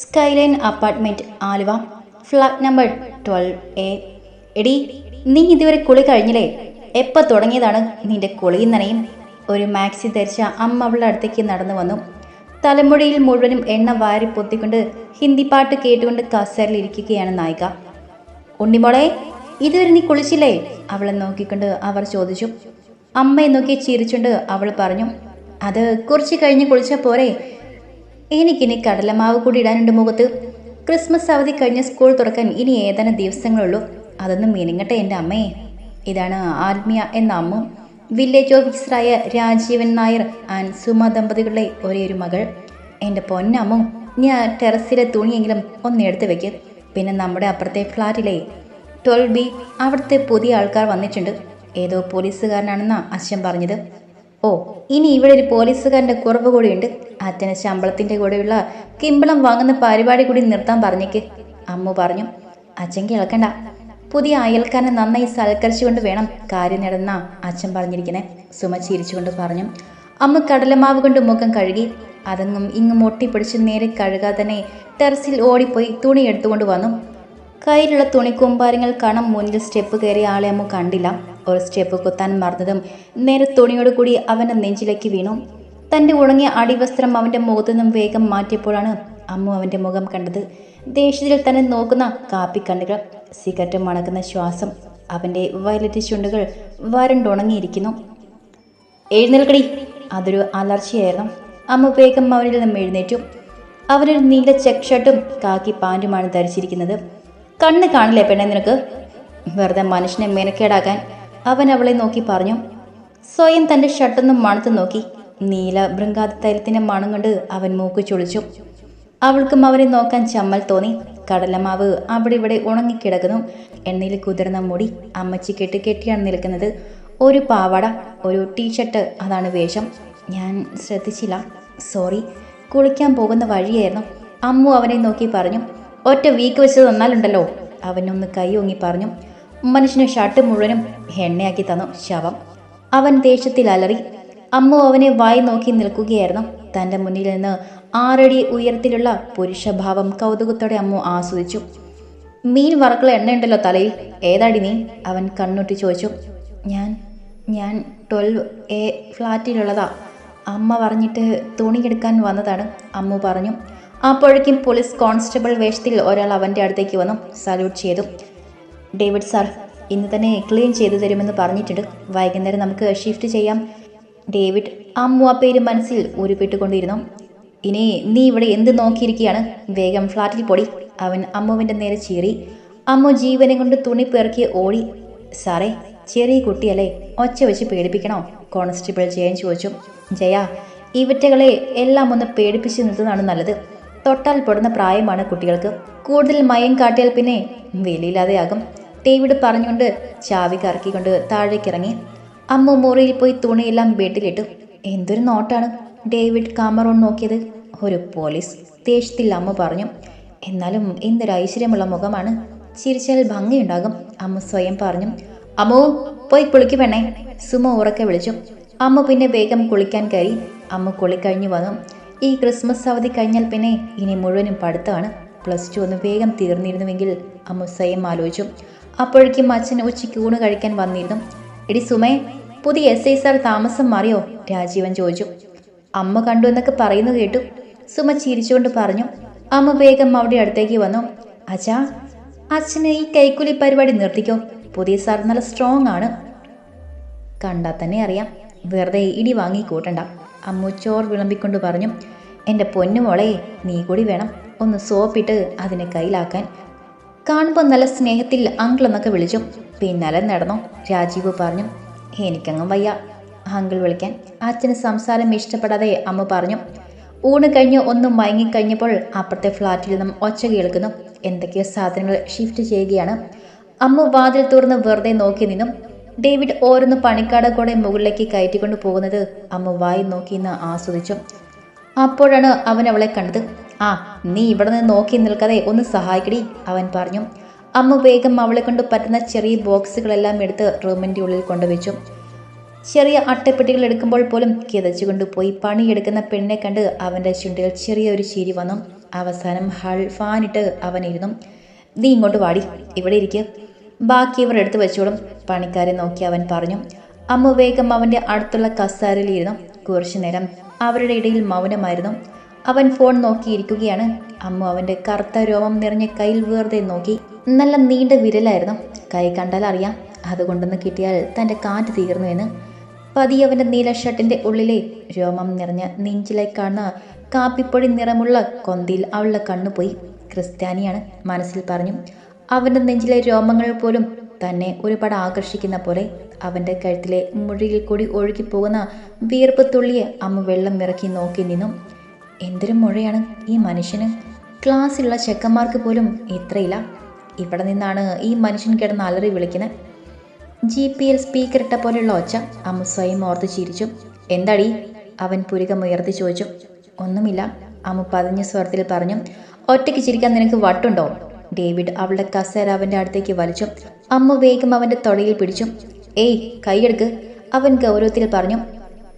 Skyline apartment Aluva. Flat number twelve A എടി നീ ഇതുവരെ കുളി കഴിഞ്ഞില്ലേ? എപ്പോൾ തുടങ്ങിയതാണ് നിന്റെ കുളിയും നനയും? ഒരു മാക്സി ധരിച്ച അമ്മ അവളുടെ അടുത്തേക്ക് നടന്നു വന്നു. തലമുടിയിൽ മുഴുവനും എണ്ണ വാരി പൊത്തിക്കൊണ്ട് ഹിന്ദി പാട്ട് കേട്ടുകൊണ്ട് കസേരയിൽ ഇരിക്കുകയാണ് നായിക. ഉണ്ണിമോളെ ഇതുവരെ നീ കുളിച്ചില്ലേ? അവളെ നോക്കിക്കൊണ്ട് അവർ ചോദിച്ചു. അമ്മയെ നോക്കി ചിരിച്ചുകൊണ്ട് അവൾ പറഞ്ഞു അത് കുറച്ച് കഴിഞ്ഞ് കുളിച്ചാൽ പോരെ. എനിക്കിനി കടലമാവ് കൂടി ഇടാനുണ്ട് മുഖത്ത്. ക്രിസ്മസ് അവധി കഴിഞ്ഞ സ്കൂൾ തുറക്കാൻ ഇനി ഏതാനും ദിവസങ്ങളുള്ളൂ അതൊന്നും മിനിങ്ങട്ടെ എന്റെ അമ്മയെ ഇതാണ് ആത്മീയ എന്ന അമ്മ. വില്ലേജ് ഓഫീസറായ രാജീവൻ നായർ ആൻഡ് സുമ ദമ്പതികളുടെ ഒരേ ഒരു മകൾ. എന്റെ പൊന്നമ്മ ഞാൻ ടെറസിലെ തുണിയെങ്കിലും ഒന്ന് എടുത്ത് വെക്ക്. പിന്നെ നമ്മുടെ അപ്പുറത്തെ ഫ്ലാറ്റിലെ ട്വൽവ് ബി അവിടുത്തെ പുതിയ ആൾക്കാർ വന്നിട്ടുണ്ട്. ഏതോ പോലീസുകാരനാണെന്നാണ് അച്ഛൻ പറഞ്ഞത്. ഓ ഇനി ഇവിടെ ഒരു പോലീസുകാരന്റെ കുറവ് കൂടിയുണ്ട്. അച്ഛന് ശമ്പളത്തിന്റെ കൂടെയുള്ള കിമ്പളം വാങ്ങുന്ന പരിപാടി കൂടി നിർത്താൻ പറഞ്ഞേക്ക്. അമ്മു പറഞ്ഞു അച്ഛൻ കേൾക്കണ്ട. പുതിയ അയൽക്കാരനെ നന്നായി സൽക്കരിച്ചുകൊണ്ട് വേണം കാര്യം നേടുന്ന അച്ഛൻ പറഞ്ഞിരിക്കണേ. സുമ ചിരിച്ചുകൊണ്ട് പറഞ്ഞു. അമ്മ കടലമാവ് കൊണ്ട് മുഖം കഴുകി അതങ്ങും ഇങ്ങും ഒട്ടിപ്പിടിച്ച് നേരെ കഴുകാതെ തന്നെ ടെറസിൽ ഓടിപ്പോയി തുണി എടുത്തുകൊണ്ട് വന്നു. കയ്യിലുള്ള തുണിക്കൂമ്പാരങ്ങൾ കാണാൻ മുന്നിൽ സ്റ്റെപ്പ് കയറിയ ആളെ അമ്മ കണ്ടില്ല. ഒരു സ്റ്റെപ്പ് കുത്താൻ മറന്നതും നേരെ തുണിയോട് കൂടി അവന്റെ നെഞ്ചിലേക്ക് വീണു. തന്റെ ഉണങ്ങിയ അടിവസ്ത്രം അവന്റെ മുഖത്തു നിന്നും വേഗം മാറ്റിയപ്പോഴാണ് അമ്മു അവന്റെ മുഖം കണ്ടത്. ദേഷ്യത്തിൽ തന്നെ നോക്കുന്ന കാപ്പി കണ്ണുകൾ സിഗരറ്റ് മണക്കുന്ന ശ്വാസം അവന്റെ വയലറ്റ് ചുണ്ടുകൾ വരണ്ടുണങ്ങിയിരിക്കുന്നു. എഴുന്നേൽക്കടി. അതൊരു അലർച്ചയായിരുന്നു. അമ്മ വേഗം അവനിൽ നിന്നും എഴുന്നേറ്റു. അവനൊരു നീല ചെക്ക് ഷർട്ടും കാക്കി പാന്റുമാണ് ധരിച്ചിരിക്കുന്നത്. കണ്ണ് കാണില്ലേ പെണ്ണെ നിനക്ക്? വെറുതെ മനുഷ്യനെ മെനക്കേടാക്കാൻ അവൻ അവളെ നോക്കി പറഞ്ഞു. സ്വയം തന്റെ ഷർട്ടൊന്നും മണത്ത് നോക്കി. നീല ബൃങ്കാത തൈലത്തിന്റെ മണം കൊണ്ട് അവൻ മൂക്ക് ചൊളിച്ചു. അവൾക്കും അവരെ നോക്കാൻ ചമ്മൽ തോന്നി. കടലമാവ് അവിടെ ഇവിടെ ഉണങ്ങിക്കിടക്കുന്നു. എണ്ണയിൽ കുതിർന്ന മുടി അമ്മച്ചി കെട്ടി കെട്ടിയാണ് നിൽക്കുന്നത്. ഒരു പാവാട ഒരു ടീഷർട്ട് അതാണ് വേഷം. ഞാൻ ശ്രദ്ധിച്ചില്ല. സോറി. കുളിക്കാൻ പോകുന്ന വഴിയായിരുന്നു. അമ്മു അവനെ നോക്കി പറഞ്ഞു. ഒറ്റ വീക്ക് വെച്ച് തന്നാലുണ്ടല്ലോ അവനൊന്ന് കൈ ഓങ്ങി പറഞ്ഞു മനുഷ്യന് ഷർട്ട് മുഴുവനും എണ്ണയാക്കി തന്നു ശവം. അവൻ ദേഷ്യത്തിൽ അലറി അമ്മ അവനെ വായി നോക്കി നിൽക്കുകയായിരുന്നു. തന്റെ മുന്നിൽ നിന്ന് ആറടി ഉയരത്തിലുള്ള പുരുഷഭാവം കൗതുകത്തോടെ അമ്മു ആസ്വദിച്ചു. മീൻ വറക്കള എണ്ണയുണ്ടല്ലോ തലയിൽ. ഏതാടി നീ? അവൻ കണ്ണുട്ടി ചോദിച്ചു. ഞാൻ ഞാൻ ട്വൽവ് എ ഫ്ലാറ്റിലുള്ളതാ. അമ്മ പറഞ്ഞിട്ട് തുണിയെടുക്കാൻ വന്നതാണ് അമ്മു പറഞ്ഞു. അപ്പോഴേക്കും പോലീസ് കോൺസ്റ്റബിൾ വേഷത്തിൽ ഒരാൾ അവന്റെ അടുത്തേക്ക് വന്നു. സല്യൂട്ട് ചെയ്തു. ഡേവിഡ് സാർ ഇന്ന് തന്നെ ക്ലീൻ ചെയ്തു തരുമെന്ന് പറഞ്ഞിട്ടുണ്ട്. വൈകുന്നേരം നമുക്ക് ഷിഫ്റ്റ് ചെയ്യാം. ഡേവിഡ് ആ പേര് മനസ്സിൽ ഉരുപ്പിട്ടുകൊണ്ടിരുന്നു. ഇനി നീ ഇവിടെ എന്ത് നോക്കിയിരിക്കുകയാണ്? വേഗം ഫ്ലാറ്റിൽ പൊടി. അവൻ അമ്മുവിന്റെ നേരെ ചീറി. അമ്മു ജീവനെ കൊണ്ട് തുണി പേർക്കി ഓടി. സാറേ ചെറിയ കുട്ടിയല്ലേ ഒച്ച വെച്ച് പേടിപ്പിക്കണോ? കോൺസ്റ്റബിൾ ജയൻ ചോദിച്ചു. ജയ ഇവറ്റകളെ എല്ലാം ഒന്ന് പേടിപ്പിച്ച് നിർത്തുന്നതാണ് നല്ലത്. തൊട്ടാൽ പൊടുന്ന പ്രായമാണ് കുട്ടികൾക്ക്. കൂടുതൽ മയം കാട്ടിയാൽ പിന്നെ വെളിയില്ലാതെയാകും. ഡേവിഡ് പറഞ്ഞുകൊണ്ട് ചാവി കറക്കിക്കൊണ്ട് താഴേക്കിറങ്ങി. അമ്മ മുറിയിൽ പോയി തുണിയെല്ലാം ബെഡിലിട്ടു എന്തൊരു നോട്ടാണ് ഡേവിഡ് കാമറോൺ നോക്കിയത്. ഒരു പോലീസ്. ദേഷ്യത്തിൽ അമ്മ പറഞ്ഞു എന്നാലും എന്തൊരു ഐശ്വര്യമുള്ള മുഖമാണ്. ചിരിച്ചാൽ ഭംഗിയുണ്ടാകും അമ്മ സ്വയം പറഞ്ഞു. അമ്മു പോയി കുളിക്കു പെണ്ണേ സുമ ഉറക്കെ വിളിച്ചു. അമ്മ പിന്നെ വേഗം കുളിക്കാൻ കയറി. അമ്മ കുളിക്കഴിഞ്ഞു വന്നു. ഈ ക്രിസ്മസ് അവധി കഴിഞ്ഞാൽ പിന്നെ ഇനി മുഴുവനും പഠിത്തമാണ്. പ്ലസ് ടു ഒന്ന് വേഗം തീർന്നിരുന്നുവെങ്കിൽ അമ്മ സ്വയം ആലോചിച്ചു. അപ്പോഴേക്കും അച്ഛൻ ഉച്ചയ്ക്ക് ഊണ് കഴിക്കാൻ വന്നിരുന്നു. എടി സുമേ പുതിയ എസ് ഐ സാർ താമസം മാറിയോ? രാജീവൻ ചോദിച്ചു. അമ്മ കണ്ടു എന്നൊക്കെ പറയുന്നു കേട്ടു. സുമ ചിരിച്ചുകൊണ്ട് പറഞ്ഞു. അമ്മ വേഗം അവിടെ അടുത്തേക്ക് വന്നു. അച്ഛാ അച്ഛന് ഈ കൈക്കൂലി പരിപാടി നിർത്തിക്കോ. പുതിയ സാർ നല്ല സ്ട്രോങ് ആണ്. കണ്ടാൽ തന്നെ അറിയാം. വെറുതെ ഇടി വാങ്ങി കൂട്ടണ്ട. അമ്മു ചോർ വിളമ്പിക്കൊണ്ട് പറഞ്ഞു എന്റെ പൊന്നുമോളെ നീ കൂടി വേണം ഒന്ന് സോപ്പിട്ട് അതിനെ കയ്യിലാക്കാൻ. കാണുമ്പോൾ നല്ല സ്നേഹത്തിൽ അങ്കിൾ എന്നൊക്കെ വിളിച്ചു. പിന്നാലെ നടന്നു. രാജീവ് പറഞ്ഞു എനിക്കങ്ങും വയ്യ. അങ്കിൾ വിളിക്കാൻ. അച്ഛന് സംസാരം ഇഷ്ടപ്പെടാതെ അമ്മ പറഞ്ഞു ഊണ് കഴിഞ്ഞ് ഒന്ന് മയങ്ങിക്കഴിഞ്ഞപ്പോൾ അപ്പുറത്തെ ഫ്ലാറ്റിൽ നിന്നും ഒച്ച കേൾക്കുന്നു. എന്തൊക്കെയോ സാധനങ്ങൾ ഷിഫ്റ്റ് ചെയ്യുകയാണ്. അമ്മ വാതിൽ തുറന്ന് വെറുതെ നോക്കി നിന്നും. ഡേവിഡ് ഓരോന്ന് പണിക്കാട് കൂടെ മുകളിലേക്ക് കയറ്റിക്കൊണ്ട് പോകുന്നത് അമ്മ വായി നോക്കി നിന്ന് ആസ്വദിച്ചു. അപ്പോഴാണ് അവൻ അവളെ കണ്ടത്. ആ നീ ഇവിടെ നിന്ന് നോക്കി നിൽക്കാതെ ഒന്ന് സഹായിക്കടി അവൻ പറഞ്ഞു. അമ്മ വേഗം അവളെ കൊണ്ട് പറ്റുന്ന ചെറിയ ബോക്സുകളെല്ലാം എടുത്ത് റൂമിന്റെ ഉള്ളിൽ കൊണ്ടുവച്ചു. ചെറിയ അട്ടപ്പെട്ടികൾ എടുക്കുമ്പോൾ പോലും കിതച്ചുകൊണ്ട് പോയി. പണിയെടുക്കുന്ന പെണ്ണിനെ കണ്ട് അവന്റെ ചുണ്ടിൽ ചെറിയൊരു ചിരി വന്നു. അവസാനം ഹൾ ഫാനിട്ട് അവനിരുന്നു നീ ഇങ്ങോട്ട് വാടി. ഇവിടെ ഇരിക്കുക ബാക്കി ഇവർ എടുത്തു വെച്ചോളും. പണിക്കാരെ നോക്കി അവൻ പറഞ്ഞു അമ്മ വേഗം അവന്റെ അടുത്തുള്ള കസാരയിലിരുന്നു. കുറച്ചു നേരം അവരുടെ ഇടയിൽ മൗനമായിരുന്നു. അവൻ ഫോൺ നോക്കിയിരിക്കുകയാണ്. അമ്മ അവന്റെ കറുത്ത രോമം നിറഞ്ഞ കയ്യിൽ വെറുതെ നോക്കി. നല്ല നീണ്ട വിരലായിരുന്നു. കൈ കണ്ടാൽ അറിയാം അതുകൊണ്ടൊന്ന് കിട്ടിയാൽ തന്റെ കാറ്റ് തീർന്നു എന്ന്. പതി അവന്റെ നീല ഷർട്ടിന്റെ ഉള്ളിലെ രോമം നിറഞ്ഞ നെഞ്ചിലായി കാണുന്ന കാപ്പിപ്പൊടി നിറമുള്ള കൊന്തിയിൽ അവളുടെ കണ്ണുപോയി. ക്രിസ്ത്യാനിയാണ് മനസ്സിൽ പറഞ്ഞു അവന്റെ നെഞ്ചിലെ രോമങ്ങൾ പോലും തന്നെ ഒരുപാട് ആകർഷിക്കുന്ന പോലെ അവന്റെ കഴുത്തിലെ മുഴിയിൽ കൂടി ഒഴുകിപ്പോകുന്ന വിയർപ്പ് തുള്ളിയെ അമ്മ വെള്ളം ഇറക്കി നോക്കി നിന്നു. എന്തൊരു മുഴയാണ് ഈ മനുഷ്യന്? ക്ലാസ്സിലുള്ള ചെക്കന്മാർക്ക് പോലും ഇത്രയില്ല. ഇവിടെ നിന്നാണ് ഈ മനുഷ്യൻ കിടന്ന് അലറി വിളിക്കുന്നത്. ജി പി എൽ സ്പീക്കർ ഇട്ട പോലെയുള്ള ഒച്ച അമ്മ സ്വയം ഓർത്ത് ചിരിച്ചു. എന്താടി? അവൻ പുരികമുയർത്തി ചോദിച്ചു. ഒന്നുമില്ല. അമ്മ പതിഞ്ഞ സ്വരത്തിൽ പറഞ്ഞു. ഒറ്റയ്ക്ക് ചിരിക്കാൻ നിനക്ക് വട്ടുണ്ടോ? ഡേവിഡ് അവളുടെ കസേര അവന്റെ അടുത്തേക്ക് വലിച്ചു അമ്മ വേഗം അവന്റെ തൊടയിൽ പിടിച്ചു ഏയ് കൈയെടുക്ക് അവൻ ഗൗരവത്തിൽ പറഞ്ഞു.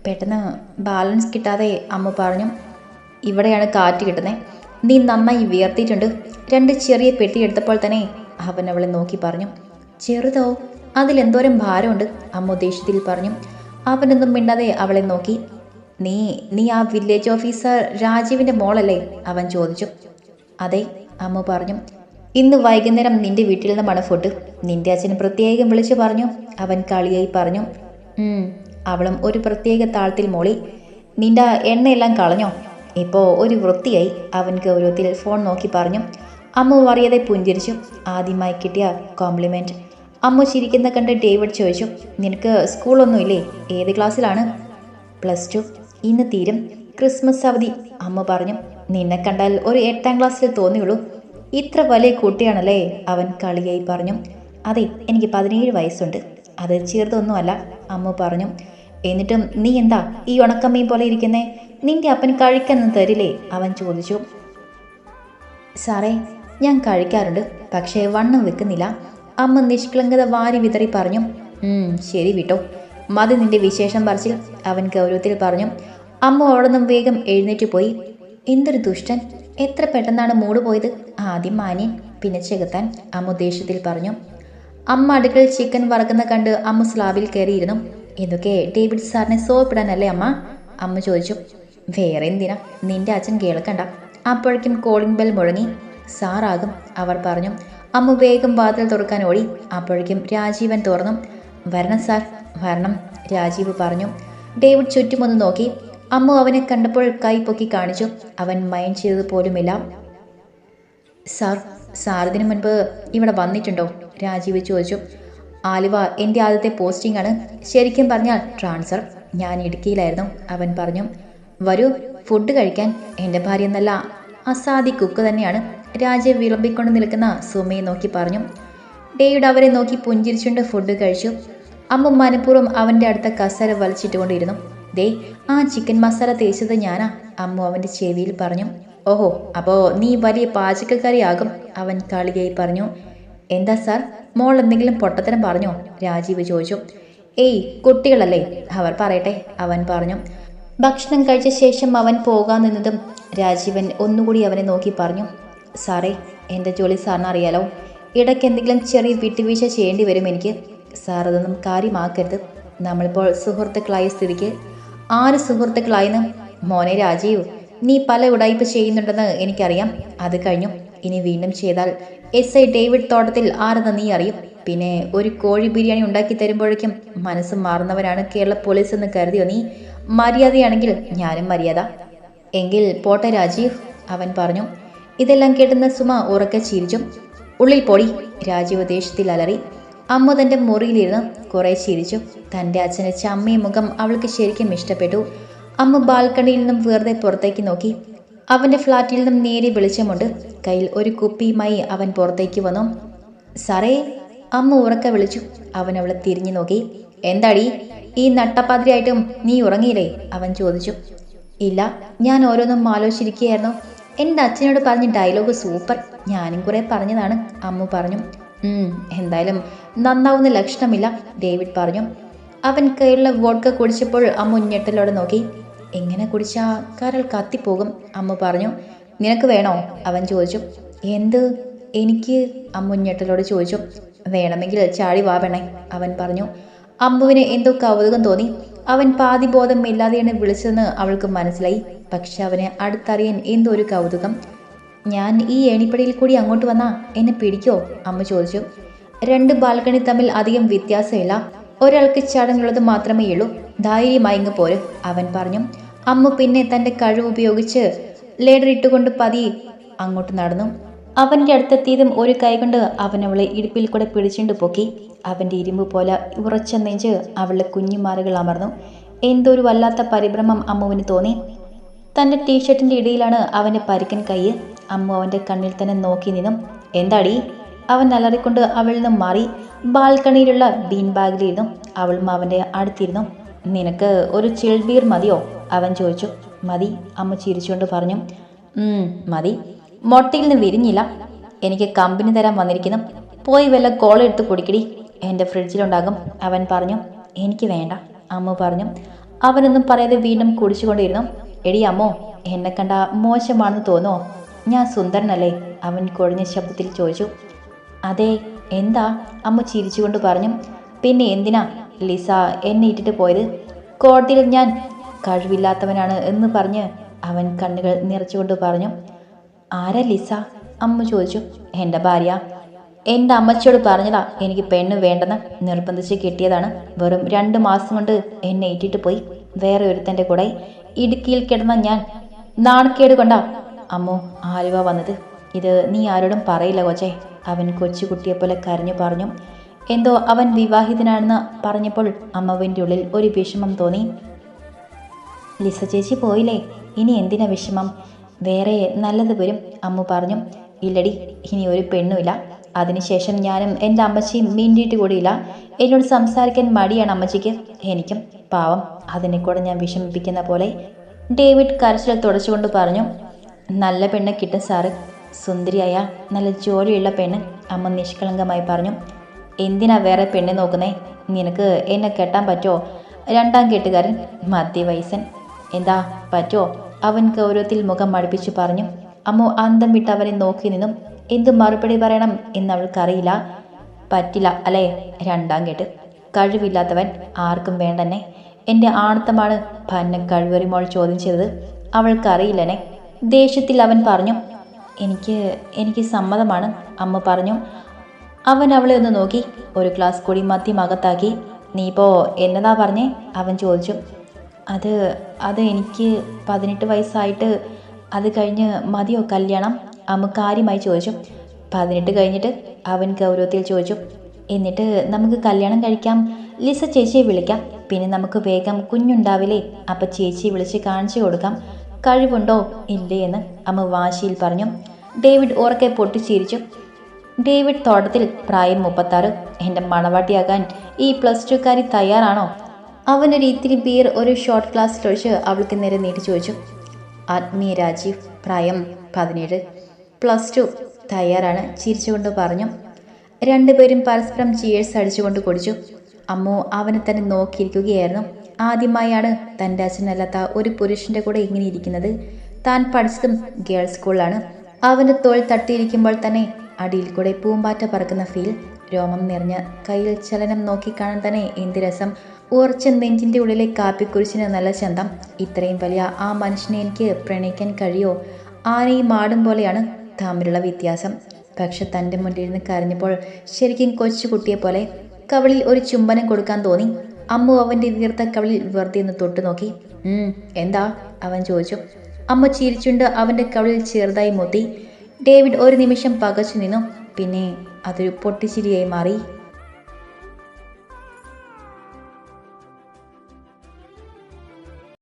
പെട്ടെന്ന് ബാലൻസ് കിട്ടാതെ അമ്മ പറഞ്ഞു. ഇവിടെയാണ് കാറ്റ് കിട്ടുന്നത് നീ നന്നായി വിയർത്തിയിട്ടുണ്ട്. രണ്ട് ചെറിയ പെട്ടി എടുത്തപ്പോൾ തന്നെ അവൻ അവളെ നോക്കി പറഞ്ഞു. ചെറുതോ? അതിലെന്തോരം ഭാരമുണ്ട് അമ്മ ഉദ്ദേശത്തിൽ പറഞ്ഞു. അവനൊന്നും മിണ്ടാതെ അവളെ നോക്കി. നീ നീ ആ വില്ലേജ് ഓഫീസർ രാജീവിന്റെ മോളല്ലേ? അവൻ ചോദിച്ചു. അതെ അമ്മ പറഞ്ഞു. ഇന്ന് വൈകുന്നേരം നിന്റെ വീട്ടിൽ നിന്നുമാണ് ഫുഡ് നിന്റെ അച്ഛൻ പ്രത്യേകം വിളിച്ചു പറഞ്ഞു. അവൻ കളിയായി പറഞ്ഞു. അവളും ഒരു പ്രത്യേക താളത്തിൽ മോളി. നിന്റെ എണ്ണയെല്ലാം കളഞ്ഞോ? ഇപ്പോൾ ഒരു വൃത്തിയായി. അവൻ ഗൗരവത്തിൽ ഫോൺ നോക്കി പറഞ്ഞു. അമ്മു അറിയാതെ പുഞ്ചിരിച്ചു. ആദ്യമായി കിട്ടിയ കോംപ്ലിമെന്റ് അമ്മു ചിരിക്കുന്ന കണ്ട് ഡേവിഡ് ചോദിച്ചു. നിനക്ക് സ്കൂളൊന്നുമില്ലേ? ഏത് ക്ലാസ്സിലാണ്? Plus two. ഇന്ന് തീരും. ക്രിസ്മസ് അവധി. അമ്മ പറഞ്ഞു. നിന്നെ കണ്ടാൽ ഒരു എട്ടാം ക്ലാസ്സിൽ തോന്നിയുള്ളൂ. ഇത്ര വലിയ കുട്ടിയാണല്ലേ അവൻ കളിയായി പറഞ്ഞു. അതെ എനിക്ക് പതിനേഴ് വയസ്സുണ്ട്. അത് ചെറുതൊന്നുമല്ല അമ്മ പറഞ്ഞു. എന്നിട്ടും നീ എന്താ ഈ ഉണക്കമ്മയും പോലെ ഇരിക്കുന്നേ? നിന്റെ അപ്പൻ കഴിക്കുന്ന തരില്ലേ? അവൻ ചോദിച്ചു. സാറേ ഞാൻ കഴിക്കാറുണ്ട് പക്ഷേ വണ്ണം വെക്കുന്നില്ല. അമ്മ നിഷ്കളങ്കത വാരി വിതറി പറഞ്ഞു. "ഉം, ശരി വിട്ടോ. മതി നിന്റെ വിശേഷം പറച്ചിൽ അവൻ ഗൗരവത്തിൽ പറഞ്ഞു. അമ്മ അവിടെ നിന്നും വേഗം എഴുന്നേറ്റ് പോയി. എന്തൊരു ദുഷ്ടൻ. എത്ര പെട്ടെന്നാണ് മൂട് പോയത്? ആദ്യം മാന്യൻ പിന്നെ ചെകുത്താൻ അമ്മ ദേഷ്യത്തിൽ പറഞ്ഞു. അമ്മ അടുക്കളയിൽ ചിക്കൻ വറക്കുന്ന കണ്ട് അമ്മ സ്ലാബിൽ കയറിയിരുന്നു. ഇതൊക്കെ ഡേവിഡ് സാറിനെ സോപ്പിടാനല്ലേ അമ്മ? അമ്മ ചോദിച്ചു. വേറെ എന്തിനാ? നിന്റെ അച്ഛൻ കേൾക്കണ്ട. അപ്പോഴേക്കും കോളിംഗ് ബെൽ മുഴങ്ങി. സാറാകും അവർ പറഞ്ഞു. അമ്മ വേഗം വാതിൽ തുറക്കാൻ ഓടി. അപ്പോഴേക്കും രാജീവൻ തുറന്നു. വരണം സാർ വരണം രാജീവ് പറഞ്ഞു. ഡേവിഡ് ചുറ്റുമൊന്ന് നോക്കി. അമ്മ അവനെ കണ്ടപ്പോൾ കൈ പൊക്കി കാണിച്ചു. അവൻ മൈൻഡ് ചെയ്തത് പോലുമില്ല. സാർ സാറിന് മുൻപ് ഇവിടെ വന്നിട്ടുണ്ടോ? രാജീവ് ചോദിച്ചു. ആലുവ എന്റെ ആദ്യത്തെ പോസ്റ്റിംഗ് ആണ്. ശരിക്കും പറഞ്ഞാൽ ട്രാൻസ്ഫർ. ഞാൻ ഇടുക്കിയിലായിരുന്നു അവൻ പറഞ്ഞു. വരൂ ഫുഡ് കഴിക്കാൻ. എന്റെ ഭാര്യ എന്നല്ല അസാദി കുക്ക് തന്നെയാണ്. രാജീവ് വിളമ്പിക്കൊണ്ട് നിൽക്കുന്ന സുമയെ നോക്കി പറഞ്ഞു. ഡേവിഡ് അവരെ നോക്കി പുഞ്ചിരിച്ചുകൊണ്ട് ഫുഡ് കഴിച്ചു. അമ്മ മനഃപൂർവം അവന്റെ അടുത്ത കസര വലിച്ചിട്ടുകൊണ്ടിരുന്നു. ദേ ആ ചിക്കൻ മസാല തേച്ചത് ഞാനാ അമ്മു അവന്റെ ചെവിയിൽ പറഞ്ഞു. ഓഹോ അപ്പോൾ നീ വലിയ പാചകക്കാരിയാകും അവൻ കളിയായി പറഞ്ഞു. എന്താ സാർ മോൾ എന്തെങ്കിലും പൊട്ടത്തരം പറഞ്ഞോ? രാജീവ് ചോദിച്ചു. ഏയ് കുട്ടികളല്ലേ അവർ പറയട്ടെ അവൻ പറഞ്ഞു. ഭക്ഷണം കഴിച്ച ശേഷം അവൻ പോകാൻ നിന്നതും രാജീവൻ ഒന്നുകൂടി അവനെ നോക്കി പറഞ്ഞു. സാറേ എന്റെ ജോലി സാറിന് അറിയാലോ ഇടയ്ക്ക് എന്തെങ്കിലും ചെറിയ വിട്ടുവീഴ്ച ചെയ്യേണ്ടി വരും എനിക്ക്. സാർ അതൊന്നും കാര്യമാക്കരുത്. നമ്മളിപ്പോൾ സുഹൃത്തുക്കളായ സ്ഥിതിക്ക് ആര് സുഹൃത്തുക്കളായിരുന്നു. മോനെ രാജീവ് നീ പല ഉടായ്പ ചെയ്യുന്നുണ്ടെന്ന് എനിക്കറിയാം. അത് കഴിഞ്ഞു. ഇനി വീണ്ടും ചെയ്താൽ എസ് ഐ ഡേവിഡ് തോട്ടത്തിൽ ആരെന്ന് നീ അറിയും. പിന്നെ ഒരു കോഴി ബിരിയാണി ഉണ്ടാക്കി തരുമ്പോഴേക്കും മനസ്സ് മാറുന്നവരാണ് കേരള പോലീസ് എന്ന് കരുതിയോ നീ? മര്യാദയാണെങ്കിൽ ഞാനും മര്യാദ. എങ്കിൽ പോട്ടെ രാജീവ് അവൻ പറഞ്ഞു. ഇതെല്ലാം കേട്ടുന്ന സുമ ഉറക്കെ ചിരിച്ചു. ഉള്ളിൽ പൊടി. രാജീവ് ദേഷ്യത്തിൽ അലറി. അമ്മ തന്റെ മുറിയിലിരുന്ന് കുറേ ചിരിച്ചു. തന്റെ അച്ഛന്റെ ചമ്മയും മുഖം അവൾക്ക് ശരിക്കും ഇഷ്ടപ്പെട്ടു. അമ്മ ബാൽക്കണിയിൽ നിന്നും വെറുതെ പുറത്തേക്ക് നോക്കി. അവന്റെ ഫ്ലാറ്റിൽ നിന്നും നേരെ വെളിച്ചമുണ്ട്. കയ്യിൽ ഒരു കുപ്പിയുമായി അവൻ പുറത്തേക്ക് വന്നു. സാറേ അമ്മ ഉറക്ക വിളിച്ചു. അവൻ അവളെ തിരിഞ്ഞു നോക്കി. എന്താടി? ഈ നട്ടപ്പാതിരിയായിട്ടും നീ ഉറങ്ങിയില്ലേ? അവൻ ചോദിച്ചു. ഇല്ല ഞാൻ ഓരോന്നും ആലോചിച്ചിരിക്കുകയായിരുന്നു. എന്റെ അച്ഛനോട് പറഞ്ഞ ഡയലോഗ് സൂപ്പർ. ഞാനും കുറേ പറഞ്ഞതാണ് അമ്മ പറഞ്ഞു. "ഉം, എന്തായാലും നന്നാവുന്ന ലക്ഷണമില്ല ഡേവിഡ് പറഞ്ഞു. അവൻ കയ്യിലുള്ള വോഡ്ക കുടിച്ചപ്പോൾ അമ്മ ഞെട്ടലോടെ നോക്കി. എങ്ങനെ കുടിച്ചാൽ കരൾ കത്തിപ്പോകും അമ്മ പറഞ്ഞു. നിനക്ക് വേണോ? അവൻ ചോദിച്ചു. എന്ത്? എനിക്ക് അമ്മു ഞെട്ടലോട് ചോദിച്ചു. വേണമെങ്കിൽ ചാടി വാവണേ അവൻ പറഞ്ഞു. അമ്മുവിന് എന്തോ കൗതുകം തോന്നി. അവൻ പാതി ബോധമില്ലാതെയാണ് വിളിച്ചതെന്ന് അവൾക്ക് മനസ്സിലായി. പക്ഷെ അവന് അടുത്തറിയാൻ എന്തോ ഒരു കൗതുകം. ഞാൻ ഈ ഏണിപ്പടിയിൽ കൂടി അങ്ങോട്ട് വന്നാ എന്നെ പിടിക്കോ? അമ്മ ചോദിച്ചു. രണ്ട് ബാൽക്കണി തമ്മിൽ അധികം വ്യത്യാസമില്ല. ഒരാൾക്ക് ചടങ്ങുള്ളത് മാത്രമേ ഉള്ളൂ. ധൈര്യമായി ഇങ്ങ് പോര് അവൻ പറഞ്ഞു. അമ്മ പിന്നെ തന്റെ കഴിവ് ഉപയോഗിച്ച് ലേഡർ ഇട്ടുകൊണ്ട് പതി അങ്ങോട്ട് നടന്നു. അവന്റെ അടുത്തെത്തിയതും ഒരു കൈകൊണ്ട് അവൻ അവളെ ഇടുപ്പിൽ കൂടെ പിടിച്ചുകൊണ്ട് പൊക്കി. അവന്റെ ഇരുമ്പ് പോലെ ഉറച്ച നെഞ്ച് അവളുടെ കുഞ്ഞുമാറുകൾ അമർന്നു. എന്തോ ഒരു വല്ലാത്ത പരിഭ്രമം അമ്മുവിന് തോന്നി. തന്റെ ടീഷർട്ടിന്റെ ഇടയിലാണ് അവന്റെ പരിക്കൻ കൈ. അമ്മു അവന്റെ കണ്ണിൽ തന്നെ നോക്കി നിന്നും എന്താടി? അവൻ അലറിക്കൊണ്ട് അവളിൽ നിന്നും മാറി ബാൽക്കണിയിലുള്ള ബീൻ ബാഗിലിരുന്നു അവളും അവന്റെ അടുത്തിരുന്നു. നിനക്ക് ഒരു ചിൽ ബീർ മതിയോ? അവൻ ചോദിച്ചു. മതി അമ്മ ചിരിച്ചുകൊണ്ട് പറഞ്ഞു. "ഉം, മതി. മൊട്ടയിൽ നിന്ന് വിരിഞ്ഞില്ല. എനിക്ക് കമ്പനി തരാൻ വന്നിരിക്കുന്നു. പോയി വല്ല കോള എടുത്ത് കുടിക്കടി. എന്റെ ഫ്രിഡ്ജിലുണ്ടാകും അവൻ പറഞ്ഞു. എനിക്ക് വേണ്ട അമ്മ പറഞ്ഞു. അവനൊന്നും പറയാതെ വീണ്ടും കുടിച്ചുകൊണ്ടിരുന്നു. എടി അമ്മോ എന്നെ കണ്ട മോശമാണെന്ന് തോന്നുമോ ഞാൻ സുന്ദരനല്ലേ? അവൻ കുഴഞ്ഞ ശബ്ദത്തിൽ ചോദിച്ചു. അതെ എന്താ? അമ്മ ചിരിച്ചുകൊണ്ട് പറഞ്ഞു. പിന്നെ എന്തിനാ? ലിസ എന്നെ ഇട്ടിട്ട് പോയത്? കോടതിയിൽ ഞാൻ കഴിവില്ലാത്തവനാണ് എന്ന് പറഞ്ഞ് അവൻ കണ്ണുകൾ നിറച്ചുകൊണ്ട് പറഞ്ഞു. ആരാ ലിസ? അമ്മ ചോദിച്ചു. എന്റെ ഭാര്യ. എന്റെ അമ്മച്ചിയോട് പറഞ്ഞതാ എനിക്ക് പെണ്ണ് വേണ്ടെന്ന് നിർബന്ധിച്ച് കിട്ടിയതാണ്. വെറും രണ്ട് മാസം കൊണ്ട് എന്നെ ഇട്ടിട്ട് പോയി. വേറെ ഒരുത്തന്റെ കൂടെ ഇടുക്കിയിൽ കിടന്ന ഞാൻ നാണക്കേട് കൊണ്ടാ അമ്മോ ആലുവ വന്നത്. ഇത് നീ ആരോടും പറയില്ല കൊച്ചേ. അവൻ കൊച്ചുകുട്ടിയെ പോലെ കരഞ്ഞു പറഞ്ഞു. എന്തോ അവൻ വിവാഹിതനാണെന്ന് പറഞ്ഞപ്പോൾ അമ്മവിന്റെ ഉള്ളിൽ ഒരു വിഷമം തോന്നി. ലിസ ചേച്ചി പോയില്ലേ? ഇനി എന്തിനാ വിഷമം? വേറെ നല്ലത് വരും അമ്മു പറഞ്ഞു. ഇല്ലടി ഇനി ഒരു പെണ്ണുമില്ല. അതിനുശേഷം ഞാനും എന്റെ അമ്മച്ചിയും മീണ്ടിയിട്ട് കൂടിയില്ല. എന്നോട് സംസാരിക്കാൻ മടിയാണ് അമ്മച്ചിക്ക്. എനിക്കും പാവം. അതിനെ കൂടെ ഞാൻ വിഷമിപ്പിക്കുന്ന പോലെ ഡേവിഡ് കരച്ചിൽ തുടച്ചുകൊണ്ട് പറഞ്ഞു. നല്ല പെണ്ണ് കിട്ടും സാറ്. സുന്ദരിയായ നല്ല ജോലിയുള്ള പെണ്ണ് അമ്മ നിഷ്കളങ്കമായി പറഞ്ഞു. എന്തിനാ വേറെ പെണ്ണെ നോക്കുന്നേ? നിനക്ക് എന്നെ കെട്ടാൻ പറ്റുമോ രണ്ടാം കെട്ടുകാരൻ മധ്യവയസ്സൻ. എന്താ പറ്റുമോ അവൻ ഗൗരവത്തിൽ മുഖം മടുപ്പിച്ചു പറഞ്ഞു. അമ്മു അന്തം വിട്ട് അവനെ നോക്കി നിന്നും. എന്ത് മറുപടി പറയണം എന്നവൾക്കറിയില്ല പറ്റില്ല അല്ലേ? രണ്ടാം കെട്ട്. കഴിവില്ലാത്തവൻ ആർക്കും വേണ്ടെന്നെ. എന്റെ ആണത്തമാണ് പന്ന കഴിവറിമോൾ ചോദ്യം ചെയ്തത്. അവൾക്കറിയില്ലെന്നെ. ദേഷ്യത്തിൽ അവൻ പറഞ്ഞു എനിക്ക് എനിക്ക് സമ്മതമാണ് അമ്മ പറഞ്ഞു. അവൻ അവളെ ഒന്ന് നോക്കി ഒരു ഗ്ലാസ് കൂടി മദ്യം അകത്താക്കി നീ ഇപ്പോൾ എന്നതാ പറഞ്ഞേ അവൻ ചോദിച്ചു. അത് അത് എനിക്ക് പതിനെട്ട് വയസ്സായിട്ട് അത് കഴിഞ്ഞ് മതിയോ കല്യാണം? അമ്മ കാര്യമായി ചോദിച്ചു. പതിനെട്ട് കഴിഞ്ഞിട്ട് അവൻ ഗൗരവത്തിൽ ചോദിച്ചു. എന്നിട്ട് നമുക്ക് കല്യാണം കഴിക്കാം. ലിസ ചേച്ചിയെ വിളിക്കാം. പിന്നെ നമുക്ക് വേഗം കുഞ്ഞുണ്ടാവില്ലേ. അപ്പം ചേച്ചിയെ വിളിച്ച് കാണിച്ചു കൊടുക്കാം. കഴിവുണ്ടോ? ഇല്ലേ എന്ന് അമ്മ വാശിയിൽ പറഞ്ഞു. ഡേവിഡ് ഉറക്കെ പൊട്ടിച്ചിരിച്ചു. ഡേവിഡ് തോട്ടത്തിൽ പ്രായം മുപ്പത്താറ്. എന്റെ മണവാട്ടിയാകാൻ ഈ പ്ലസ് ടുക്കാരി തയ്യാറാണോ? അവനൊരു ഇത്തിരി ബിയർ ഒരു ഷോർട്ട് ഗ്ലാസ്സിലൊഴിച്ച് അവൾക്ക് നേരെ നീട്ടി ചോദിച്ചു. ആത്മീയ രാജീവ് പ്രായം പതിനേഴ്. പ്ലസ് ടു തയ്യാറാണ് ചിരിച്ചുകൊണ്ട് പറഞ്ഞു. രണ്ടുപേരും പരസ്പരം ചിയേഴ്സ് അടിച്ചുകൊണ്ട് കുടിച്ചു. അമ്മു അവനെ തന്നെ നോക്കിയിരിക്കുകയായിരുന്നു. ആദ്യമായാണ് തന്റെ അച്ഛനല്ലാത്ത ഒരു പുരുഷന്റെ കൂടെ ഇങ്ങനെ ഇരിക്കുന്നത്. താൻ പഠിച്ചതും ഗേൾസ് സ്കൂളിലാണ്. അവന്റെ തോൾ തട്ടിയിരിക്കുമ്പോൾ തന്നെ അടിയിൽ കൂടെ പൂമ്പാറ്റ പറക്കുന്ന ഫീൽ രോമം നിറഞ്ഞ കയ്യിൽ ചലനം നോക്കിക്കാണാൻ തന്നെ എന്ത് രസം. ഉറച്ച നെഞ്ചിന്റെ ഉള്ളിലെ കാപ്പിക്കുരിശിന് നല്ല ചന്തം ഇത്രയും വലിയ ആ മനുഷ്യനെ എനിക്ക് പ്രണയിക്കാൻ കഴിയോ? ആനയും മാടും പോലെയാണ് തമ്മിലുള്ള വ്യത്യാസം. പക്ഷെ തന്റെ മുന്നിലിരുന്ന് കരഞ്ഞപ്പോൾ ശരിക്കും കൊച്ചുകുട്ടിയെ പോലെ കവളിൽ ഒരു ചുംബനം കൊടുക്കാൻ തോന്നി. അമ്മു അവന്റെ വീർത്ത കവളിൽ വിവർത്തിയെന്ന് തൊട്ടു നോക്കി. "ഉം, എന്താ? അവൻ ചോദിച്ചു. അമ്മ ചിരിച്ചുണ്ട് അവന്റെ കവളിൽ ചെറുതായി മുത്തി. ഡേവിഡ് ഒരു നിമിഷം പകച്ചു നിന്നു. പിന്നെ അതൊരു പൊട്ടിച്ചിരിയായി മാറി.